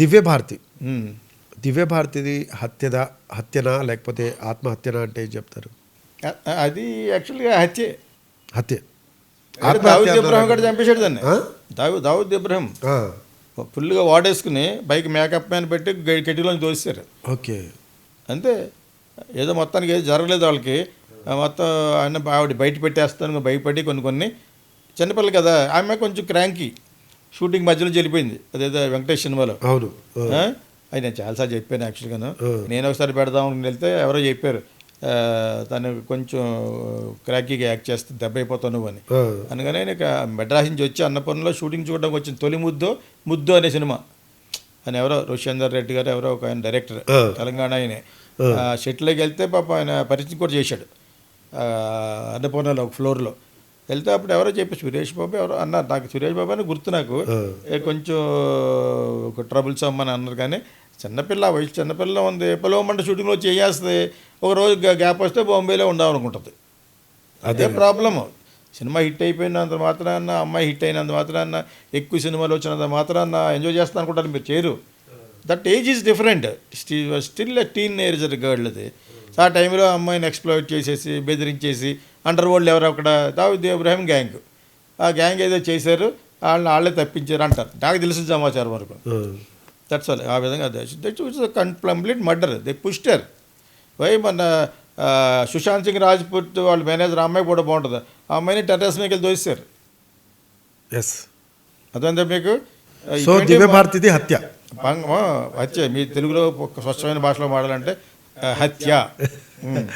దివ్యభారతి. దివ్యభారతిది హత్యదా హత్యనా లేకపోతే ఆత్మహత్యనా అంటే ఏం చెప్తారు? అది యాక్చువల్గా హత్యే. హత్య. దావుద్ ఇబ్రహం అన్నారు. కూడా చంపేశాడు దాన్ని? దావు దావుద్ ఇబ్రహం ఫుల్గా వాడేసుకుని బైక్ మేకప్ మ్యాన్ పెట్టి గ- కెటిలోని దోశారు ఓకే. అంతే. ఏదో మొత్తానికి ఏది జరగలేదు వాళ్ళకి. మొత్తం ఆయన ఆవిడ బయట పెట్టేస్తాను భయపడి కొన్ని కొన్ని చిన్నపిల్లలు కదా ఆమె కొంచెం క్రాంకీ. షూటింగ్ మధ్యలో చెల్లిపోయింది అదేదో వెంకటేష్ సినిమాలో. అవును? అది నేను చాలాసార్లు చెప్పాను యాక్చువల్గాను ఆ. నేను ఒకసారి పెడదాం అని వెళ్తే ఎవరో చెప్పారు. తను కొంచెం క్రాకీగా యాక్ట్ చేస్తే దెబ్బ అయిపోతావు నువ్వు అని. అనగానే ఇక మెడ్రాస్ నుంచి వచ్చి అన్నపూర్ణలో షూటింగ్ చూడడానికి వచ్చిన తొలి ముద్దు ముద్దు అనే సినిమా. ఆయన ఎవరో రోషేందర్ రెడ్డి గారు ఎవరో ఒక ఆయన డైరెక్టర్. తెలంగాణ ఆయనే. షెట్లోకి వెళ్తే పాప ఆయన పరిచయం కూడా చేశాడు. అన్నపూర్ణలో ఒక ఫ్లోర్లో వెళ్తే అప్పుడు ఎవరో చెప్పి సురేష్ బాబు ఎవరో అన్నారు. నాకు సురేష్ బాబు అని గుర్తు నాకు. కొంచెం ఒక ట్రబుల్స్ అమ్మని అన్నారు కానీ చిన్నపిల్ల వయసు చిన్నపిల్ల ఉంది. పిలవమంటే షూటింగ్లో చేయేస్తుంది ఒక రోజు గ్యా- గ్యాప్ వస్తే బాంబేలో ఉండాలనుకుంటుంది. అదే ప్రాబ్లము సినిమా హిట్ అయిపోయినంత మాత్రాన అమ్మాయి హిట్ అయినంత మాత్రాన ఎక్కువ సినిమాలు వచ్చినంత మాత్రాన ఎంజాయ్ చేస్తాను అనుకుంటారు. మీరు చేయరు. That age is different still teen age girl అది. ఆ. టైంలో అమ్మాయిని ఎక్స్ప్లోయిట్ చేసేసి బెదిరించేసి అండర్ వరల్డ్ ఎవరు అక్కడ దావుద్ ఇబ్రాహిం గ్యాంగ్. ఆ గ్యాంగ్ ఏదో చేశారు వాళ్ళని వాళ్ళే తప్పించారు అంటారు. నాకు తెలిసిన సమాచారం వరకు. దట్స్ ఆల్ ఆ విధంగా that it's complete murder they పుస్టర్ why మన సుశాంత్ సింగ్ రాజ్పూత్ వాళ్ళ మేనేజర్ అమ్మాయి కూడా బాగుంటుంది. ఆ అమ్మాయిని టెర్రస్ మీద వెళ్ళి దోశారు ఎస్ అదంతా మీకు? సో దివ్యభారతిది హత్య. హత్య. మీ తెలుగులో స్వచ్ఛమైన భాషలో మాడాలంటే హత్య.